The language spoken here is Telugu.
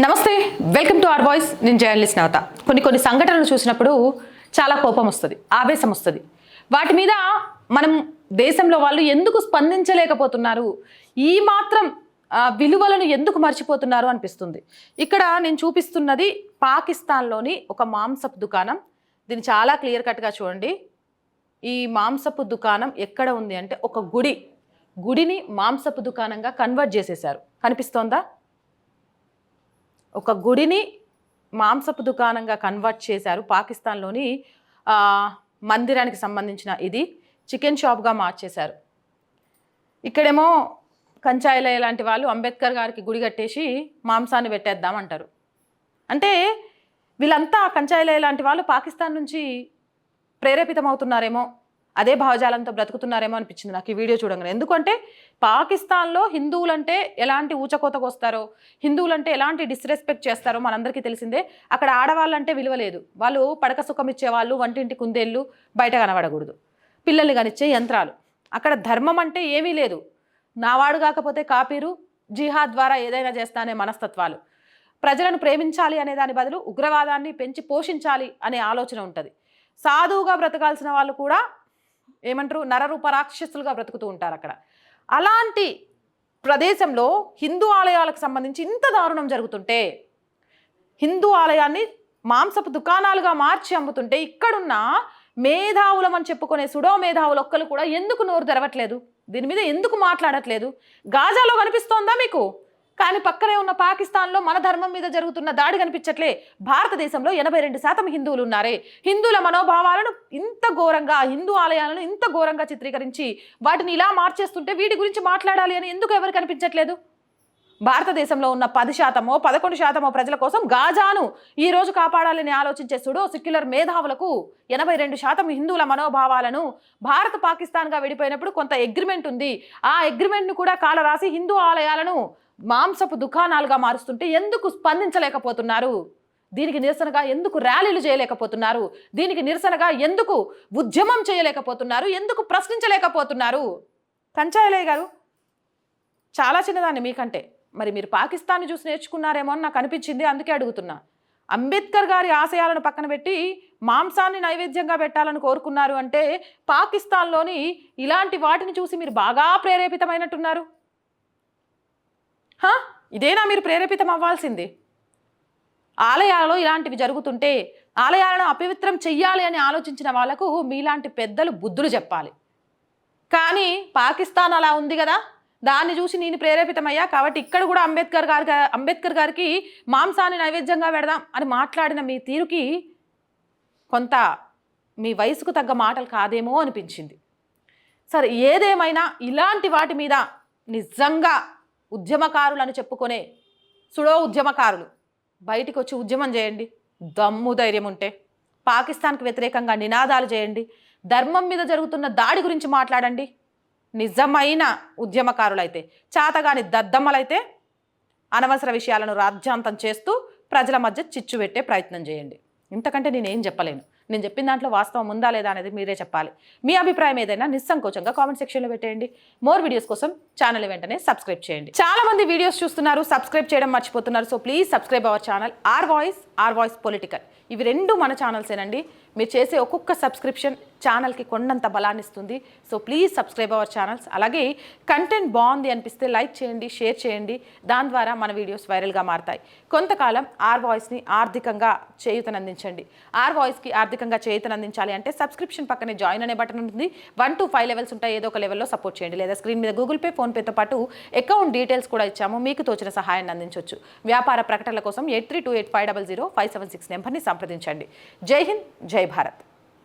నమస్తే వెల్కమ్ టు ఆర్ వాయిస్ నేను జర్నలిస్ట్ నవత కొన్ని కొన్ని సంఘటనలు చూసినప్పుడు చాలా కోపం వస్తుంది ఆవేశం వస్తుంది. వాటి మీద మనం దేశంలో వాళ్ళు ఎందుకు స్పందించలేకపోతున్నారు? ఈ మాత్రం ఆ, విలువలను ఎందుకు మర్చిపోతున్నారు అనిపిస్తుంది. ఇక్కడ నేను చూపిస్తున్నది పాకిస్తాన్లోని ఒక మాంసపు దుకాణం. దీన్ని చాలా క్లియర్ కట్గా చూడండి. ఈ మాంసపు దుకాణం ఎక్కడ ఉంది అంటే ఒక గుడి. గుడిని మాంసపు దుకాణంగా కన్వర్ట్ చేసేశారు. కనిపిస్తోందా? ఒక గుడిని మాంసపు దుకాణంగా కన్వర్ట్ చేశారు పాకిస్తాన్లోని మందిరానికి సంబంధించిన ఇది. చికెన్ షాప్గా మార్చేశారు. ఇక్కడేమో కంచాయిలయ లాంటి వాళ్ళు అంబేద్కర్ గారికి గుడి కట్టేసి మాంసాన్ని పెట్టేద్దాం అంటారు. అంటే వీళ్ళంతా కంచాయిలయ లాంటి వాళ్ళు పాకిస్తాన్ నుంచి ప్రేరేపితమవుతున్నారేమో. అదే భావజాలంతో బ్రతుకుతున్నారేమో అనిపించింది నాకు ఈ వీడియో చూడంగానే. ఎందుకంటే పాకిస్తాన్లో హిందువులంటే ఎలాంటి ఊచకోతకు వస్తారో హిందువులంటే ఎలాంటి డిస్రెస్పెక్ట్ చేస్తారో మనందరికీ తెలిసిందే. అక్కడ ఆడవాళ్ళంటే విలువ లేదు. వాళ్ళు పడక సుఖం ఇచ్చేవాళ్ళు వంటింటి కుందేళ్ళు బయట కనబడకూడదు. పిల్లల్ని కనిచ్చే యంత్రాలు. అక్కడ ధర్మం అంటే ఏమీ లేదు. నావాడు కాకపోతే కాపీరు జిహాద్ ద్వారా ఏదైనా చేస్తానే మనస్తత్వాలు. ప్రజలను ప్రేమించాలి అనే దాని బదులు ఉగ్రవాదాన్ని పెంచి పోషించాలి అనే ఆలోచన ఉంటుంది. సాధువుగా బ్రతకాల్సిన వాళ్ళు కూడా ఏమంటారు? నరరూప రాక్షసులుగా బ్రతుకుతూ ఉంటారు అక్కడ. అలాంటి ప్రదేశంలో హిందూ ఆలయాలకు సంబంధించి ఇంత దారుణం జరుగుతుంటే హిందూ ఆలయాన్ని మాంసపు దుకాణాలుగా మార్చి అమ్ముతుంటే ఇక్కడున్న మేధావులం అని చెప్పుకునే సుడో మేధావులు ఒక్కరు కూడా ఎందుకు నోరు తెరవట్లేదు? దీని మీద ఎందుకు మాట్లాడట్లేదు? గాజాలో కనిపిస్తోందా మీకు? కానీ పక్కనే ఉన్న పాకిస్తాన్లో మన ధర్మం మీద జరుగుతున్న దాడి కనిపించట్లే. భారతదేశంలో ఎనభై రెండు శాతం హిందువులు ఉన్నారే. హిందువుల మనోభావాలను ఇంత ఘోరంగా హిందూ ఆలయాలను ఇంత ఘోరంగా చిత్రీకరించి వాటిని ఇలా మార్చేస్తుంటే వీటి గురించి మాట్లాడాలి అని ఎందుకు ఎవరు కనిపించట్లేదు? భారతదేశంలో ఉన్న పది శాతమో పదకొండు శాతమో ప్రజల కోసం గాజాను ఈ రోజు కాపాడాలని ఆలోచించే సుడో సెక్యులర్ మేధావులకు ఎనభై రెండు శాతం హిందువుల మనోభావాలను భారత్ పాకిస్తాన్గా విడిపోయినప్పుడు కొంత అగ్రిమెంట్ ఉంది. ఆ అగ్రిమెంట్ను కూడా కాలరాసి హిందూ ఆలయాలను మాంసపు దుకాణాలుగా మారుస్తుంటే ఎందుకు స్పందించలేకపోతున్నారు? దీనికి నిరసనగా ఎందుకు ర్యాలీలు చేయలేకపోతున్నారు? దీనికి నిరసనగా ఎందుకు ఉద్యమం చేయలేకపోతున్నారు? ఎందుకు ప్రశ్నించలేకపోతున్నారు? కంచాయలయ్య గారు చాలా చిన్నదాన్ని మీకంటే. మరి మీరు పాకిస్తాన్ని చూసి నేర్చుకున్నారేమో అని నాకు అనిపించింది అందుకే అడుగుతున్నా. అంబేద్కర్ గారి ఆశయాలను పక్కన పెట్టి మాంసాన్ని నైవేద్యంగా పెట్టాలని కోరుకున్నారు అంటే పాకిస్తాన్లోని ఇలాంటి వాటిని చూసి మీరు బాగా ప్రేరేపితమైనట్టున్నారు. ఇదేనా మీరు ప్రేరేపితం అవ్వాల్సింది? ఆలయాలలో ఇలాంటివి జరుగుతుంటే ఆలయాలను అపవిత్రం చెయ్యాలి అని ఆలోచించిన వాళ్ళకు మీలాంటి పెద్దలు బుద్ధులు చెప్పాలి. కానీ పాకిస్తాన్ అలా ఉంది కదా? దాన్ని చూసి నేను ప్రేరేపితమయ్యా. కాబట్టి ఇక్కడ కూడా అంబేద్కర్ గారి అంబేద్కర్ గారికి మాంసాన్ని నైవేద్యంగా పెడదాం అని మాట్లాడిన మీ తీరుకి కొంత మీ వయసుకు తగ్గ మాటలు కాదేమో అనిపించింది. సరే ఏదేమైనా ఇలాంటి వాటి మీద నిజంగా ఉద్యమకారులను చెప్పుకునే సుడో ఉద్యమకారులు. బయటికి వచ్చి ఉద్యమం చేయండి. దమ్ము ధైర్యం ఉంటే పాకిస్తాన్కి వ్యతిరేకంగా నినాదాలు చేయండి. ధర్మం మీద జరుగుతున్న దాడి గురించి మాట్లాడండి. నిజమైన ఉద్యమకారులైతే చాతగాని దద్దమ్మలైతే అనవసర విషయాలను రాజ్యాంతం చేస్తూ ప్రజల మధ్య చిచ్చు పెట్టే ప్రయత్నం చేయండి. ఇంతకంటే నేనేం చెప్పలేను. నేను చెప్పిన దాంట్లో వాస్తవం ఉందా లేదా అనేది మీరే చెప్పాలి. మీ అభిప్రాయం ఏదైనా నిస్సంకోచంగా కామెంట్ సెక్షన్లో పెట్టేయండి. మోర్ వీడియోస్ కోసం ఛానల్ వెంటనే సబ్స్క్రైబ్ చేయండి. చాలా మంది వీడియోస్ చూస్తున్నారు సబ్స్క్రైబ్ చేయడం మర్చిపోతున్నారు. So please subscribe our channel R voice R voice political ఇవి రెండు మన ఛానల్సేనండి మీరు చేసే ఒక్కొక్క సబ్స్క్రిప్షన్ ఛానల్కి కొండంత బలాన్ని ఇస్తుంది so please subscribe our channels. అలాగే కంటెంట్ బాగుంది అనిపిస్తే లైక్ చేయండి షేర్ చేయండి. దాని ద్వారా మన వీడియోస్ వైరల్గా మారతాయి. కొంతకాలం ఆర్ వాయిస్ని ఆర్థికంగా చేయూతనందించండి. ఆర్ వాయిస్కి ఆర్థికంగా చేయూతనందించాలి అంటే సబ్స్క్రిప్షన్ పక్కనే జాయిన్ అనే బటన్ ఉంటుంది. వన్ టు ఫైవ్ లెవెల్స్ ఉంటాయి. ఏదో ఒక లెవెల్లో సపోర్ట్ చేయండి. లేదా స్క్రీన్ మీద గూగుల్ పే ఫోన్పేతో పాటు అకౌంట్ డీటెయిల్స్ కూడా ఇచ్చాము. మీకు తోచిన సహాయాన్ని అందించవచ్చు వ్యాపార ప్రకటనల కోసం eight three two eight five double zero five seven six నెంబర్ని సంప్రదించండి. జై హింద్ జై భారత్.